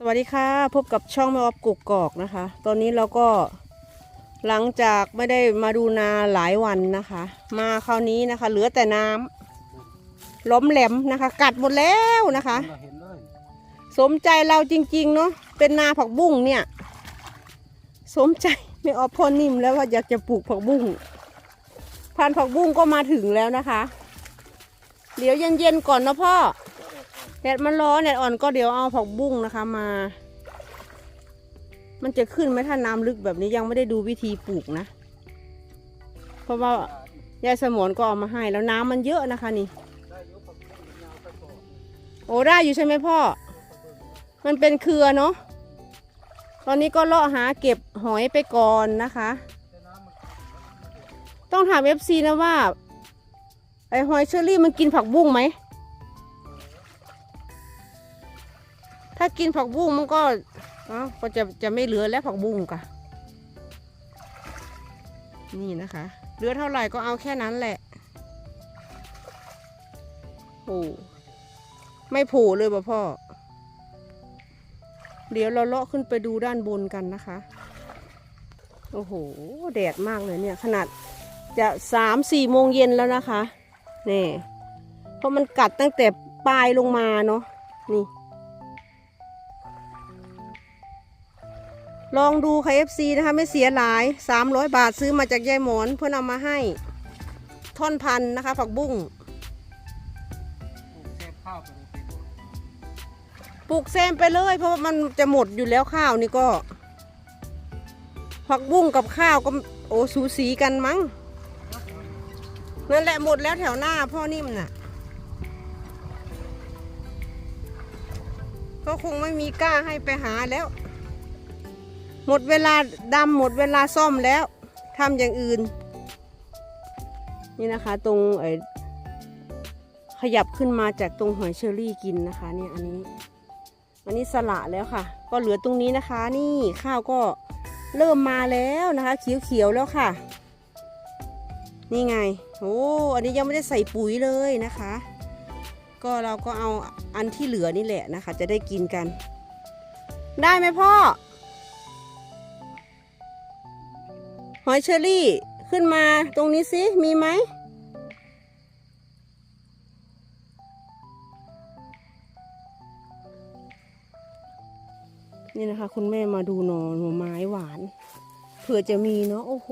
สวัสดีค่ะ พบกับช่องแม่ออฟกุกกอกนะคะ ตอนนี้เราก็หลังจากไม่ได้มาดูนาหลายวันนะคะ มาคราวนี้นะคะ เหลือแต่น้ำล้มแหลมนะคะ กัดหมดแล้วนะคะ เห็นเลยสมใจเราจริงๆเนาะเป็นนาผักบุ้งเนี่ย สมใจไม่ออฟพอนิ่มแล้วว่าอยากจะปลูกผักบุ้งพันธุ์ผักบุ้งก็มาถึงแล้วนะคะ เดี๋ยวเย็นๆก่อนนะพ่อ แดดมันร้อนแดดอ่อนก็เดี๋ยวเอาผักบุ้งนะคะมา มันจะขึ้นไหมถ้าน้ำลึกแบบนี้ยังไม่ได้ดูวิธีปลูกนะ เพราะว่ายายสมอนก็เอามาให้แล้วน้ำมันเยอะนะคะนี่ โอ้ได้อยู่ใช่ไหมพ่อ มันเป็นเครือเนาะ ตอนนี้ก็เลาะหาเก็บหอยไปก่อนนะคะ ต้องถามเอฟซีนะว่าไอหอยเชอรี่มันกินผักบุ้งไหม ถ้ากินผักบุ้งมันก็เอ้าก็จะจะไม่เหลือแล้วผักบุ้งกะนี่นะคะเหลือเท่าไหร่ก็เอาแค่นั้นแหละโอ้ไม่ผล่เลยป่ะพ่อ เดี๋ยวเราเลาะขึ้นไปดูด้านบนกันนะคะ โอ้โห แดดมากเลยเนี่ย ขนาดจะสามสี่โมงเย็นแล้วนะคะ นี่ เพราะมันกัดตั้งแต่ปลายลงมาเนาะ นี่ ลองดูค่ะ FC นะคะไม่เสียหลาย 300 บาทซื้อมาจากยายหมอนเพื่อนเอามาให้ ท่อนพันนะคะ ผักบุ้งปลูกแซ่บข้าวไปเลยไปหมดปลูกแซมไปเลย เพราะว่ามันจะหมดอยู่แล้วข้าวนี่ก็ ผักบุ้งกับข้าวก็โอ้สูสีกันมั้งนั่นแหละหมดแล้วแถวหน้าพ่อนิ่มน่ะ ก็คงไม่มีกล้าให้ไปหาแล้ว หมดเวลาดำหมดเวลาซ่อมแล้วทำอย่างอื่น นี่นะคะตรงไอ้ขยับขึ้นมาจากตรงหอยเชอรี่กินนะคะเนี่ยอันนี้อันนี้สละแล้วค่ะ ก็เหลือตรงนี้นะคะ นี่ข้าวก็เริ่มมาแล้วนะคะเขียวๆแล้วค่ะ นี่ไงโอ้อันนี้ยังไม่ได้ใส่ปุ๋ยเลยนะคะ ก็เราก็เอาอันที่เหลือนี่แหละนะคะ จะได้กินกัน ได้ไหมพ่อ อยเชอรี่ขึ้นมาตรงนี้สิมีไหมนี่นะคะ คุณแม่มาดูหน่อหน่อไม้หวานเผื่อจะมีเนาะโอ้โห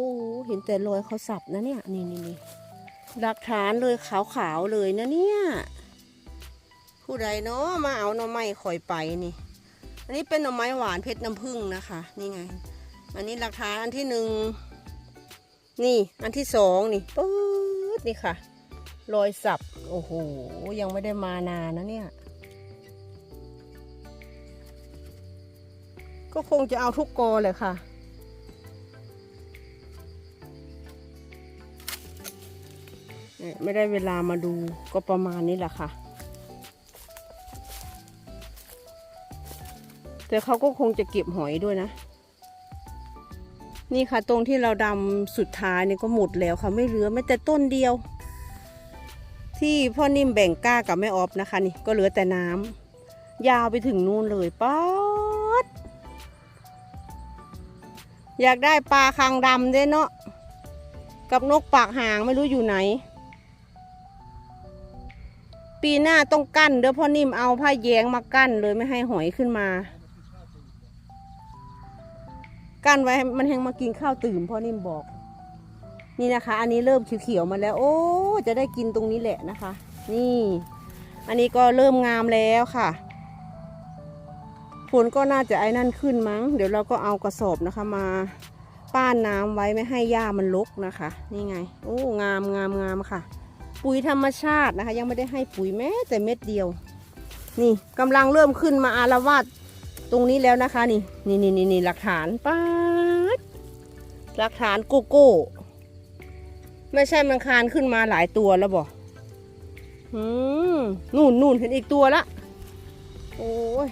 เห็นแต่รอยเขาสับนะเนี่ยนี่นี่นี่หลักฐานเลยขาวๆเลยนะเนี่ย ผู้ใดเนาะมาเอาหน่อไม้ข่อยไปนี่ อันนี้เป็นหน่อไม้หวานเพชรน้ำผึ้งนะคะ นี่ไง อันนี้หลักฐานอันที่หนึ่ง นี่อันที่สองนี่ปื๊ดนี่ค่ะ รอยสับ โอ้โห ยังไม่ได้มานานนะเนี่ย ก็คงจะเอาทุกกอเลยค่ะเนี่ยไม่ได้เวลามาดูก็ประมาณนี้แหละค่ะ แต่เขาก็คงจะเก็บหอยด้วยนะ นี่ค่ะตรงที่เราดำสุดท้ายนี่ก็หมดแล้วค่ะไม่เหลือแม้แต่ต้นเดียว ที่พ่อนิ่มแบ่งก้ากับแม่ออฟนะคะนี่ก็เหลือแต่น้ำยาวไปถึงนู่นเลยป๊าดอยากได้ปลาคางดำด้วยเนาะกับนกปากหางไม่รู้อยู่ไหน ปีหน้าต้องกั้นเด้อพ่อนิ่มเอาผ้าแยงมากั้นเลยไม่ให้หอยขึ้นมา กั้นไว้ให้มันแหงมากินข้าวตื่มพ่อนิ่มบอก นี่นะคะ อันนี้เริ่มเขียวๆมาแล้ว โอ้จะได้กินตรงนี้แหละนะคะ นี่ อันนี้ก็เริ่มงามแล้วค่ะฝนก็น่าจะไอ้นั่นขึ้นมั้ง เดี๋ยวเราก็เอากระสอบนะคะมาป้านน้ำไว้ไม่ให้หญ้ามันรกนะคะ นี่ไงโอ้งามงามงามค่ะ ปุ๋ยธรรมชาตินะคะ ยังไม่ได้ให้ปุ๋ยแม้แต่เม็ดเดียว นี่กำลังเริ่มขึ้นมาอารวาส ตรงนี้แล้วนะคะ นี่นี่นี่นี่นหลักฐานป้าดหลักฐานโกโก้ไม่ใช่มันคานขึ้นมาหลายตัวแล้วบอกอืมนู่นนู่นเห็นอีกตัวละโอ้ย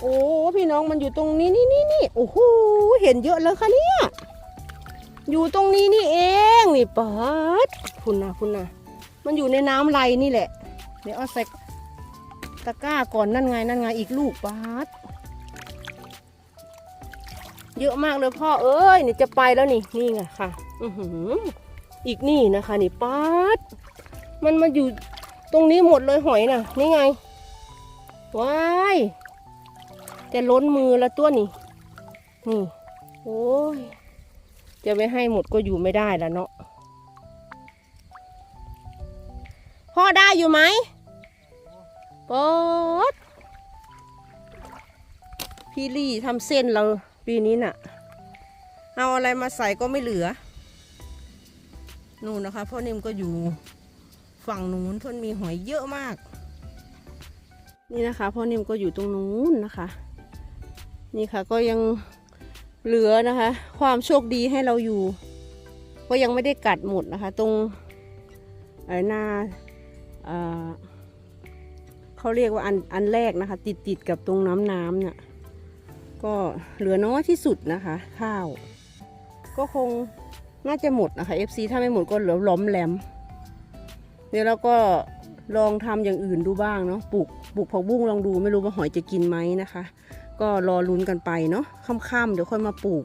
โอ้พี่น้องมันอยู่ตรงนี้นี่นี่นี่โอ้โหเห็นเยอะเลยค่ะเนี่ยอยู่ตรงนี้นี่เองนี่ปัดคุณนะคุณนะมันอยู่ในน้ำไหลนี่แหละเดี๋ยวเอาใส่ตะกร้าก่อนนั่นไงนั่นไงอีกลูกปัด เยอะมากเลยพ่อเอ้ยนี่จะไปแล้วนี่นี่ไงค่ะอือหืออีกนี่นะคะนี่ป๊าดมันมาอยู่ตรงนี้หมดเลยหอยน่ะ นี่ไงว้ายจะล้นมือแล้วตัวนี่นี่โอ้ยจะไม่ให้หมดก็อยู่ไม่ได้แล้วเนาะพ่อได้อยู่ไหมป๊อดพี่ลี่ทำเส้นเรา ปีนี้น่ะ เอาอะไรมาใส่ก็ไม่เหลือ นู่นนะคะพ่อนิ่มก็อยู่ฝั่งนู้นเพ่นมีหอยเยอะมาก นี่นะคะพ่อนิ่มก็อยู่ตรงนู้นนะคะ นี่ค่ะก็ยังเหลือนะคะ ความโชคดีให้เราอยู่ ก็ยังไม่ได้กัดหมดนะคะ ตรงหน้าเขาเรียกว่าอันอันแรกนะคะ ติดติดกับตรงน้ำน้ำเนี่ย ก็เหลือน้อยที่สุดนะคะ ข้าว ก็คงน่าจะหมดนะคะ FC ถ้าไม่หมดก็เหลือล้อมแหลมเดี๋ยวเราก็ลองทำอย่างอื่นดูบ้างเนาะปลูกปลูกผักบุ้งลองดูไม่รู้ว่าหอยจะกินไหมนะคะ ก็รอลุ้นกันไปเนาะค่ำๆเดี๋ยวค่อยมาปลูก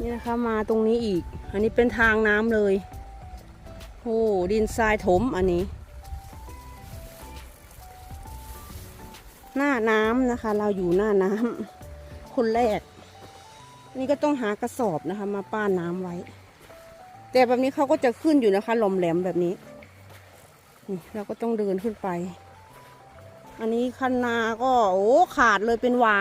นี่นะคะมาตรงนี้อีก อันนี้เป็นทางน้ำเลยโอ้ดินทรายถมอันนี้ หน้าน้ำนะคะ เราอยู่หน้าน้ำ คนแรก นี่ก็ต้องหากระสอบนะคะ มาป้านน้ำไว้ แต่แบบนี้เขาก็จะขึ้นอยู่นะคะหลอมแหลมแบบนี้นี่เราก็ต้องเดินขึ้นไป อันนี้คันนาก็โอ้ขาดเลยเป็นวา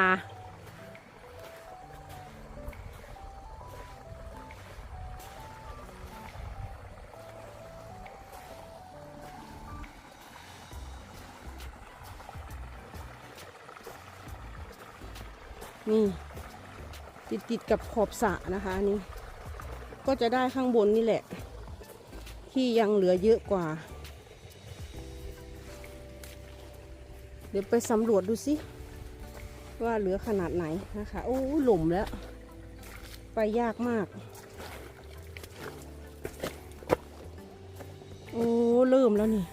นี่ ติดติดกับขอบสระนะคะนนี้ก็จะได้ข้างบนนี่แหละ ที่ยังเหลือเยอะกว่า เดี๋ยวไปสำรวจดูสิ ว่าเหลือขนาดไหนนะคะ โอ้หล่มแล้ว ไปยากมาก โอ้ เริ่มแล้วนี่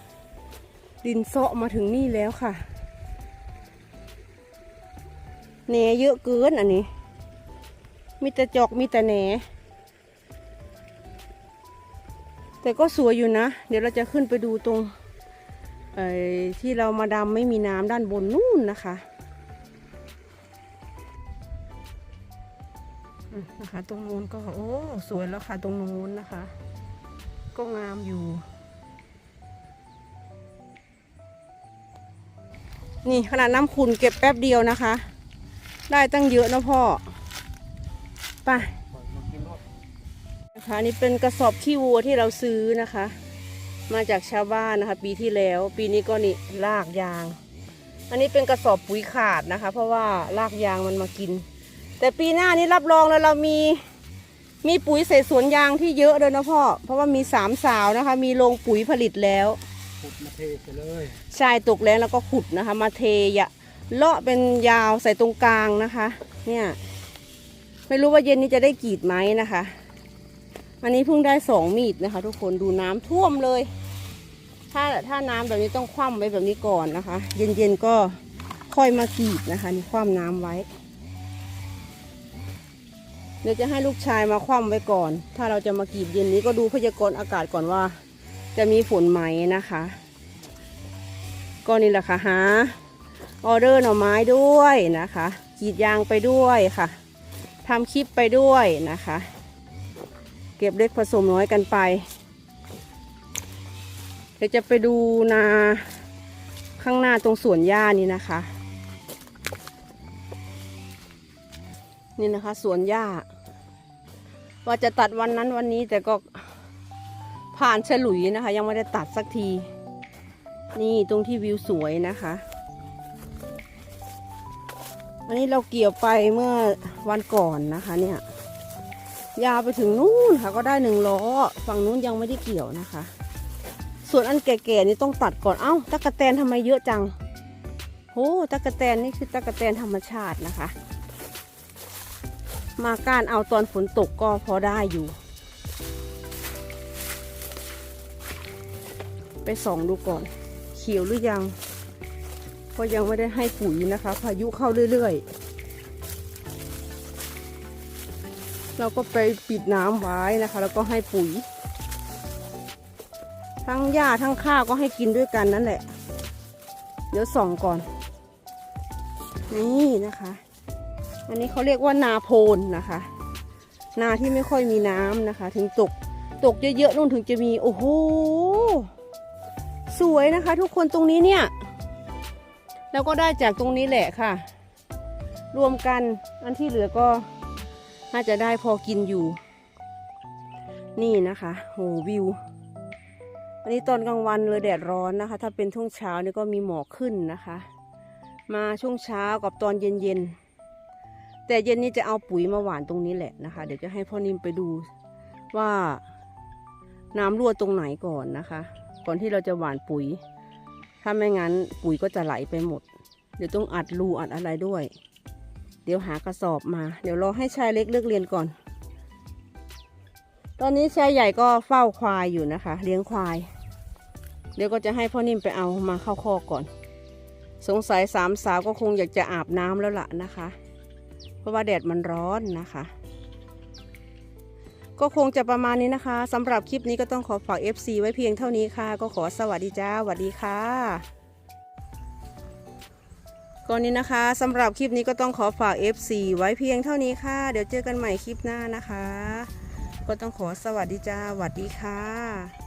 ดินเซาะมาถึงนี่แล้วค่ะ แหนเยอะเกินอันนี้ มีแต่จอกมีแต่แหน แต่ก็สวยอยู่นะ เดี๋ยวเราจะขึ้นไปดูตรงที่เรามาดำไม่มีน้ำด้านบนนู่นนะคะนะคะ ตรงนู้นก็โอ้สวยแล้วค่ะตรงนู้นนะคะ ก็งามอยู่ นี่ขนาดน้ำขุ่นเก็บแป๊บเดียวนะคะ ได้ตั้งเยอะนะพ่อไปปล่อยมากินรอบนะคะอันนี่เป็นกระสอบขี้วัวที่เราซื้อนะคะ มาจากชาวบ้านนะคะ ปีที่แล้ว ปีนี้ก็นี่ลากยาง อันนี้เป็นกระสอบปุ๋ยขาดนะคะ เพราะว่าลากยางมันมากิน แต่ปีหน้านี้รับรองแล้วเรามีมีปุ๋ยใส่สวนยางที่เยอะเลยนะพ่อ เพราะว่ามีสามสาวนะคะ มีโรงปุ๋ยผลิตแล้วขุดมาเทไปเลยชายตกแล้วแล้วก็ขุดนะคะ มาเทยะ เลาะเป็นยาวใส่ตรงกลางนะคะ เนี่ย ไม่รู้ว่าเย็นนี้จะได้กรีดไหมนะคะ อันนี้เพิ่งได้สองมีดนะคะ ทุกคนดูน้ำท่วมเลย ถ้าถ้าน้ำแบบนี้ต้องคว่ำไว้แบบนี้ก่อนนะคะ เย็นๆก็ค่อยมากรีดนะคะ นี่คว่ำน้ำไว้เดี๋ยวจะให้ลูกชายมาคว่ำไว้ก่อน ถ้าเราจะมากรีดเย็นนี้ก็ดูพยากรณ์อากาศก่อนว่า จะมีฝนไหมนะคะ ก็นี่แหละค่ะหา ออเดอร์หน่อไม้ด้วยนะคะกรีดยางไปด้วยค่ะทำคลิปไปด้วยนะคะ เก็บเล็กผสมน้อยกันไปเดี๋ยวจะไปดูนาข้างหน้าตรงสวนหญ้านี่นะคะ นี่นะคะสวนหญ้า ว่าจะตัดวันนั้นวันนี้แต่ก็ผ่านฉลุยนะคะ ยังไม่ได้ตัดสักที นี่ตรงที่วิวสวยนะคะ อันนี้เราเกี่ยวไปเมื่อวันก่อนนะคะ เนี่ย ยาวไปถึงนู่นค่ะ ก็ได้หนึ่งล้อ ฝั่งนู้นยังไม่ได้เกี่ยวนะคะ ส่วนอันแก่ๆนี่ต้องตัดก่อน เอ้าตะกะแตนทำไมเยอะจังโอ้ตะกะแตนนี่คือตะกะแตนธรรมชาตินะคะ มากานเอาตอนฝนตกก็พอได้อยู่ ไปส่องดูก่อน เขียวหรือยัง ก็ยังไม่ได้ให้ปุ๋ยนะคะ พายุเข้าเรื่อยๆ เราก็ไปปิดน้ำไว้นะคะ แล้วก็ให้ปุ๋ย ทั้งหญ้าทั้งข้าวก็ให้กินด้วยกันนั่นแหละ เดี๋ยวส่องก่อน นี่นะคะ อันนี้เขาเรียกว่านาโพนนะคะ นาที่ไม่ค่อยมีน้ำนะคะ ถึงตกตกเยอะๆนู่นถึงจะมี โอ้โห สวยนะคะ ทุกคนตรงนี้เนี่ย แล้วก็ได้จากตรงนี้แหละค่ะ รวมกันอันที่เหลือก็น่าจะได้พอกินอยู่ นี่นะคะโหวิว อันนี้ตอนกลางวันเลยแดดร้อนนะคะ ถ้าเป็นช่วงเช้านี่ก็มีหมอกขึ้นนะคะ มาช่วงเช้ากับตอนเย็นๆ แต่เย็นนี้จะเอาปุ๋ยมาหว่านตรงนี้แหละนะคะ เดี๋ยวจะให้พ่อนิมไปดูว่าน้ำรั่วตรงไหนก่อนนะคะ ก่อนที่เราจะหว่านปุ๋ย ถ้าไม่งั้นปุ๋ยก็จะไหลไปหมด เดี๋ยวต้องอัดรูอัดอะไรด้วย เดี๋ยวหากระสอบมา เดี๋ยวรอให้ชายเล็กเลิกเรียนก่อน ตอนนี้ชายใหญ่ก็เฝ้าควายอยู่นะคะ เลี้ยงควาย เดี๋ยวก็จะให้พ่อนิ่มไปเอามาเข้าคอกก่อน สงสัยสามสาวก็คงอยากจะอาบน้ำแล้วล่ะนะคะ เพราะว่าแดดมันร้อนนะคะ ก็คงจะประมาณนี้นะคะสำหรับคลิปนี้ก็ต้องขอฝาก FC ไว้เพียงเท่านี้ค่ะ ก็ขอสวัสดีจ้าสวัสดีค่ะก่อนนี้นะคะสำหรับคลิปนี้ก็ต้องขอฝาก FC ไว้เพียงเท่านี้ค่ะ เดี๋ยวเจอกันใหม่คลิปหน้านะคะ ก็ต้องขอสวัสดีจ้าสวัสดีค่ะ